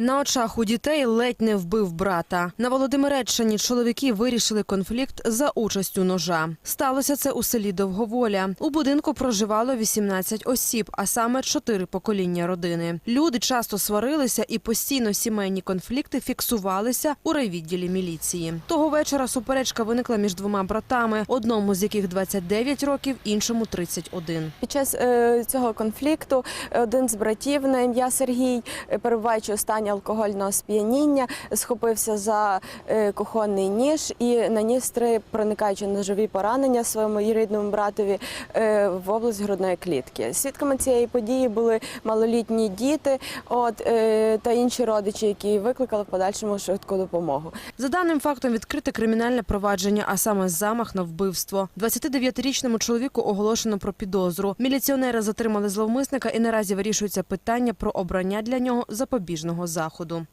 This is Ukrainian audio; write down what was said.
На очах у дітей ледь не вбив брата. На Володимиреччині чоловіки вирішили конфлікт за участю ножа. Сталося це у селі Довговоля. У будинку проживало 18 осіб, а саме чотири покоління родини. Люди часто сварилися і постійно сімейні конфлікти фіксувалися у райвідділі міліції. Того вечора суперечка виникла між двома братами, одному з яких 29 років, іншому 31. Під час е, цього конфликту один з братів на ім'я Сергій, е, перебуваючи у стані алкогольного сп'яніння, схопився за е, кухонний ніж і наніс три проникаючі ножові поранення своєму рідному братові е, в область грудної клітки. Свідками цієї події були малолітні діти, от е, та інші родичі, які викликали в подальшому швидку допомогу. За даним фактом відкрите кримінальне провадження, а саме замах на вбивство. 29-річному чоловіку оголошено про підозру. Міліціонери затримали зловмисника і наразі вирішується питання про обрання для нього запобіжного заходу.